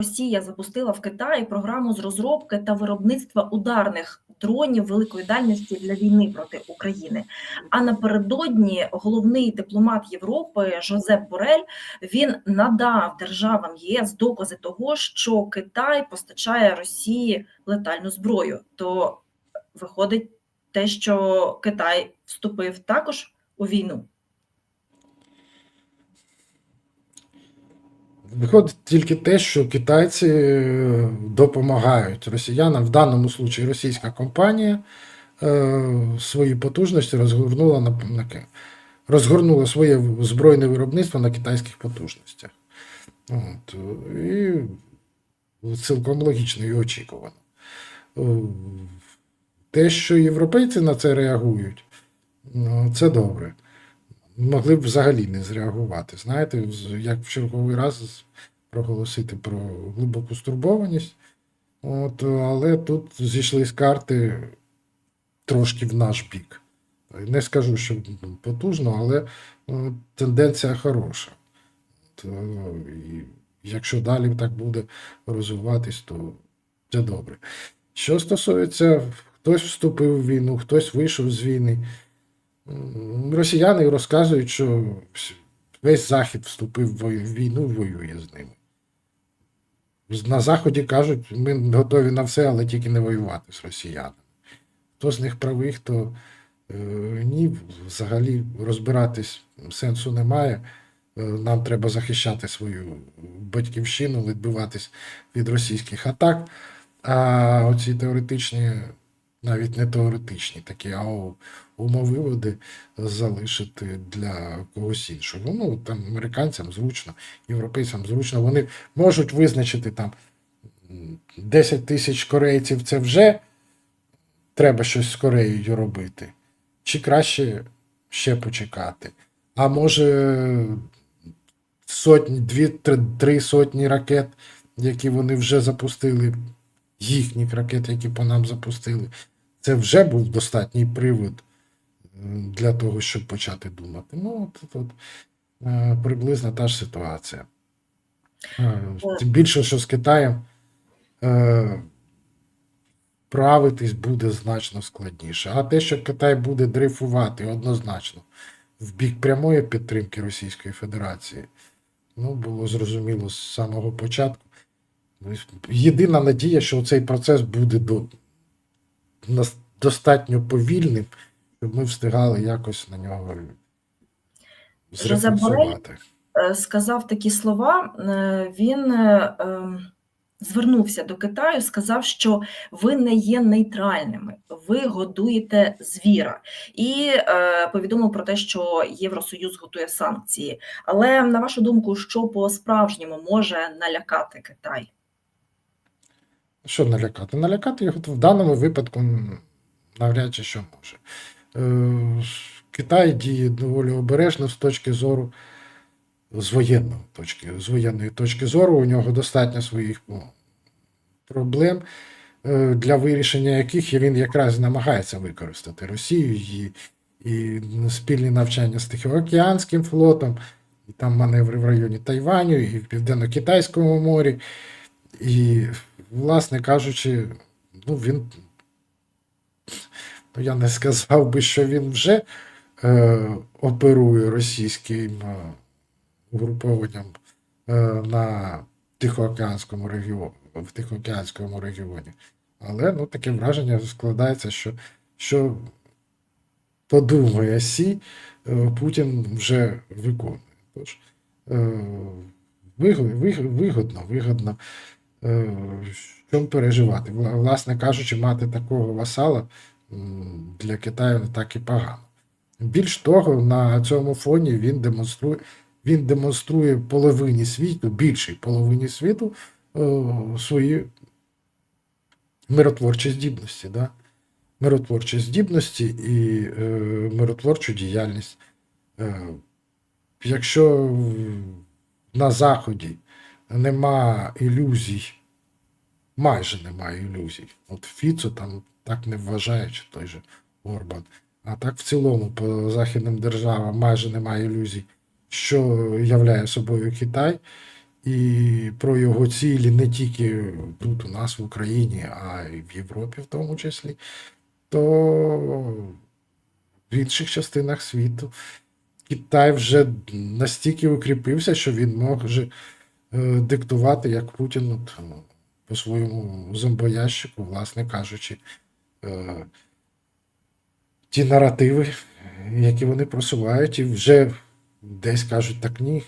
Росія запустила в Китаї програму з розробки та виробництва ударних дронів великої дальності для війни проти України. А напередодні головний дипломат Європи Жозеп Борель він надав державам ЄС докази того, що Китай постачає Росії летальну зброю. То виходить те, що Китай вступив також у війну. Виходить тільки те, що китайці е, допомагають росіянам. В даному случаї російська компанія е, свої потужності розгорнула на, на розгорнула своє збройне виробництво на китайських потужностях. От, і цілком логічно і очікувано. Е, Те, що європейці на це реагують, ну, це добре могли б взагалі не зреагувати. Знаєте, як в черговий раз проголосити про глибоку стурбованість. От, але тут зійшли з карти трошки в наш бік. Не скажу, що потужно, але е, тенденція хороша. От, е, і якщо далі так буде розвиватись, то це добре. Що стосується, хтось вступив в війну, хтось вийшов з війни. Росіяни розказують, що весь Захід вступив в війну воює з ними. На Заході кажуть, ми готові на все, але тільки не воювати з росіянами. Хто з них правий, хто е, ні, взагалі розбиратись сенсу немає. Е, Нам треба захищати свою батьківщину, відбиватись від російських атак. А оці теоретичні, навіть не теоретичні, такі а умовиводи залишити для когось іншого. Ну, там американцям зручно, європейцям зручно. Вони можуть визначити там 10 тисяч корейців це вже треба щось з Кореєю робити. Чи краще ще почекати? А може сотні, дві, три, три сотні ракет, які вони вже запустили, їхніх ракет, які по нам запустили, це вже був достатній привод для того, щоб почати думати. Ну, от, от, е, приблизно та ж ситуація. Е, Тим більше, що з Китаєм е, правитись буде значно складніше. А те, що Китай буде дрейфувати однозначно в бік прямої підтримки Російської Федерації, ну, було зрозуміло з самого початку. Ну, Єдина надія, що цей процес буде до, достатньо повільним, щоб ми встигали якось на нього зрефлексувати. Е, сказав такі слова. е, Він е, ем, звернувся до Китаю, сказав, що ви не є нейтральними, ви годуєте звіра, і е, повідомив про те, що Євросоюз готує санкції. Але на вашу думку, що по справжньому може налякати Китай? Що налякати? Налякати його в даному випадку навряд чи що може. Е, Китай діє доволі обережно з точки зору з воєнної точки, з воєнної точки зору. У нього достатньо своїх ну, проблем, е, для вирішення яких він якраз намагається використати Росію і, і спільні навчання з Тихоокеанським флотом, і там маневри в районі Тайваню, і в Південно-Китайському морі. І, власне кажучи, ну він. Я не сказав би, що він вже е, оперує російським е, угрупованням е, на Тихоокеанському регіоні, в Тихоокеанському регіоні. Але ну, таке враження складається, що, що подумає Сі, е, Путін вже виконує. Тож, е, вигодно, вигодно. Е, Що переживати? Власне кажучи, мати такого васала для Китаю не так і погано. Більш того, на цьому фоні він демонструє, він демонструє половині світу, більшій половині світу, е, свої миротворчі здібності. Да? Миротворчі здібності і е, миротворчу діяльність. Е, якщо на Заході нема ілюзій, майже немає ілюзій. От Фіцо там так не вважає, той же Орбан. А так в цілому по західним державам майже немає ілюзій, що являє собою Китай. і про його цілі не тільки тут у нас в Україні, а й в Європі в тому числі, то в інших частинах світу Китай вже настільки укріпився, що він може е, диктувати, як Путін по своєму зомбоящику, власне кажучи, е, ті наративи, які вони просувають, і вже десь кажуть, так ні,